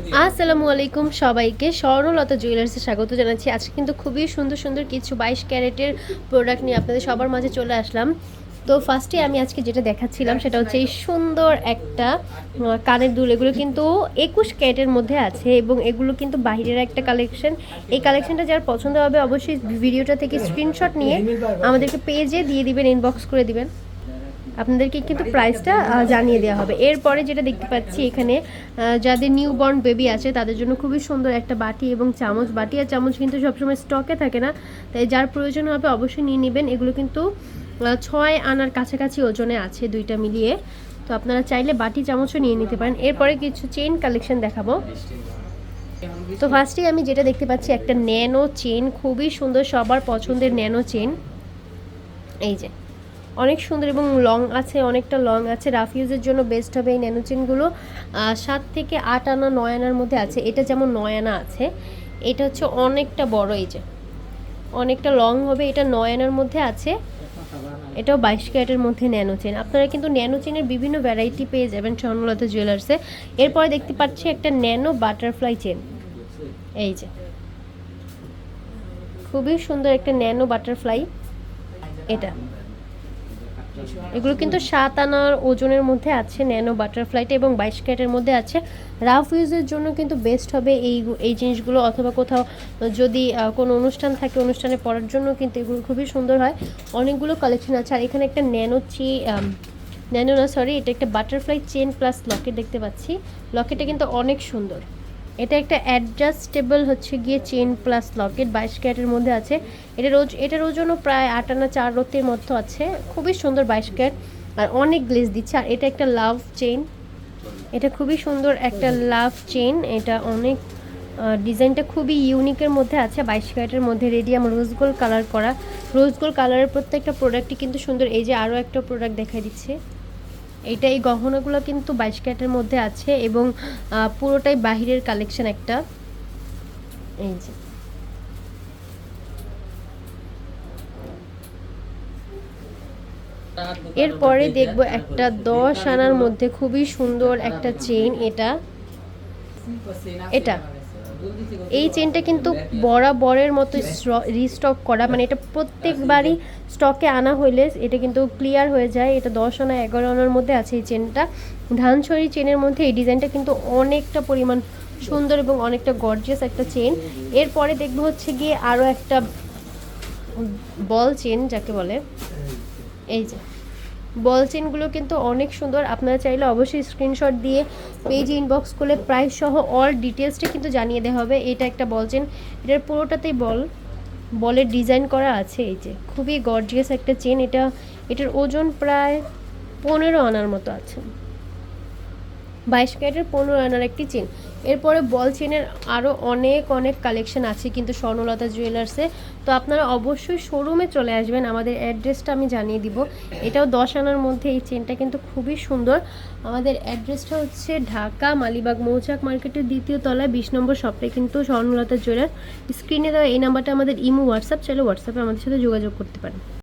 আসসালামু আলাইকুম সবাইকে, স্বর্ণলতা জুয়েলার্সে স্বাগত জানাচ্ছি। আজকে কিন্তু খুবই সুন্দর সুন্দর কিছু বাইশ ক্যারেটের প্রোডাক্ট নিয়ে আপনাদের সবার মাঝে চলে আসলাম। তো ফার্স্টে আমি আজকে যেটা দেখাচ্ছিলাম সেটা হচ্ছে এই সুন্দর একটা কানের দুল। এগুলো কিন্তু একুশ ক্যারেটের মধ্যে আছে এবং এগুলো কিন্তু বাইরের একটা কালেকশন এই কালেকশনটা যার পছন্দ হবে অবশ্যই ভিডিওটা থেকে স্ক্রিনশট নিয়ে আমাদেরকে পেজে দিয়ে দিবেন ইনবক্স করে দিবেন। আপনাদেরকে কিন্তু প্রাইসটা জানিয়ে দেওয়া হবে। এরপরে যেটা দেখতে পাচ্ছি এখানে যাদের নিউ বর্ন বেবি আছে, তাদের জন্য খুবই সুন্দর একটা বাটি এবং চামচ। বাটি আর চামচ কিন্তু সবসময় স্টকে থাকে না, তাই যার প্রয়োজন হবে অবশ্যই নিয়ে নেবেন। এগুলো কিন্তু ছয় আনার কাছাকাছি ওজনে আছে দুইটা মিলিয়ে। তো আপনারা চাইলে বাটি, চামচও নিয়ে নিতে পারেন। এরপরে কিছু চেন কালেকশন দেখাবো। তো ফার্স্টেই আমি যেটা দেখতে পাচ্ছি, একটা ন্যানো চেন খুবই সুন্দর, সবার পছন্দের ন্যানো চেন এই যে অনেক সুন্দর এবং লং আছে, অনেকটা লং আছে। রাফ ইউজের জন্য বেস্ট হবে এই ন্যানো চেনগুলো সাত থেকে আট আনা, নয় আনার মধ্যে আছে। এটা যেমন নয় আনা আছে, এটা হচ্ছে অনেকটা বড় এই যে। অনেকটা লং হবে, এটা নয় আনার মধ্যে আছে। এটাও বাইশ ক্যারেটের মধ্যে ন্যানো চেন আপনারা কিন্তু ন্যানো চেনের বিভিন্ন ভ্যারাইটি পেয়ে যাবেন স্বর্ণলতা জুয়েলার্সে এরপরে দেখতে পাচ্ছি একটা ন্যানো বাটারফ্লাই চেন এই যে। খুবই সুন্দর একটা ন্যানো বাটারফ্লাই এটা। এগুলো কিন্তু সাত আনার ওজনের মধ্যে আছে ন্যানো বাটারফ্লাইটা এবং বাইশ ক্যারেটের মধ্যে আছে। রাফ ইউজের জন্য কিন্তু বেস্ট হবে এই এই জিনিসগুলো অথবা কোথাও যদি কোনো অনুষ্ঠান থাকে, অনুষ্ঠানে পড়ার জন্য কিন্তু এগুলো খুবই সুন্দর হয়। অনেকগুলো কালেকশন আছে। আর এখানে একটা ন্যানো চি ন্যানো না সরি এটা একটা বাটারফ্লাই চেন প্লাস লকেট দেখতে পাচ্ছি। লকেটটা কিন্তু অনেক সুন্দর। এটা একটা অ্যাডজাস্টেবল হচ্ছে গিয়ে চেন প্লাস লকেট বাইশ ক্যারেটের মধ্যে আছে। এটা রোজ, এটার ওজনও প্রায় আট আনা চার রত্তির মতো আছে। খুবই সুন্দর বাইশ ক্যারেট, আর অনেক গ্লেজ দিচ্ছে। আর এটা একটা লাভ চেন এটা খুবই সুন্দর একটা লাভ চেন এটা অনেক ডিজাইনটা খুবই ইউনিকের মধ্যে আছে। বাইশ ক্যারেটের মধ্যে রেডিয়াম রোজ গোল্ড কালার করা। রোজ গোল্ড কালারের প্রত্যেকটা প্রোডাক্টই কিন্তু সুন্দর। এই যে আরও একটা প্রোডাক্ট দেখা দিচ্ছে। এটা এই গহনাগুলো কিন্তু বাইশ ক্যারেটের মধ্যে আছে এবং পুরোটাই বাহিরের কালেকশন একটা। এই যে। এরপরে দেখব একটা দশ আনার মধ্যে খুবই সুন্দর একটা চেইন এটা। এটা। এই চেনটা কিন্তু বরাবরের মতো রিস্টক করা মানে এটা প্রত্যেকবারই স্টকে আনা হইলে এটা কিন্তু ক্লিয়ার হয়ে যায়। এটা দশ আনা, এগারো আনার মধ্যে আছে এই চেনটা ধানছড়ি চেনের মধ্যে এই ডিজাইনটা কিন্তু অনেকটা পরিমাণ সুন্দর এবং অনেকটা গর্জিয়াস একটা চেন এরপরে দেখব হচ্ছে গিয়ে আরও একটা বল চেন যাকে বলে, এই যে। বল চেনগুলো কিন্তু অনেক সুন্দর। আপনারা চাইলে অবশ্যই স্ক্রিনশট দিয়ে পেজ ইনবক্স করলে প্রাইস সহ অল ডিটেলসটা কিন্তু জানিয়ে দেওয়া হবে। এটা একটা বল চেন এটার পুরোটাতেই বল, বলের ডিজাইন করা আছে এই যে। খুবই গর্জিয়াস একটা চেন এটা, এটার ওজন প্রায় পনেরো আনার মতো আছে। বাইশ ক্যারেটের পনেরো আনার একটি চেন। এরপরে বল চেনের আরও অনেক অনেক কালেকশন আছে কিন্তু স্বর্ণলতা জুয়েলার্সে তো আপনারা অবশ্যই শোরুমে চলে আসবেন। আমাদের অ্যাড্রেসটা আমি জানিয়ে দিব। এটাও দশ আনার মধ্যে এই চেনটা কিন্তু খুবই সুন্দর। আমাদের অ্যাড্রেসটা হচ্ছে ঢাকা, মালিবাগ, মৌচাক মার্কেটের দ্বিতীয় তলায়, বিশ নম্বর শপটায় কিন্তু স্বর্ণলতা জুয়েলার স্ক্রিনে দেওয়া এই নাম্বারটা আমাদের ইমো হোয়াটসঅ্যাপ চাইলে হোয়াটসঅ্যাপে আমাদের সাথে যোগাযোগ করতে পারেন।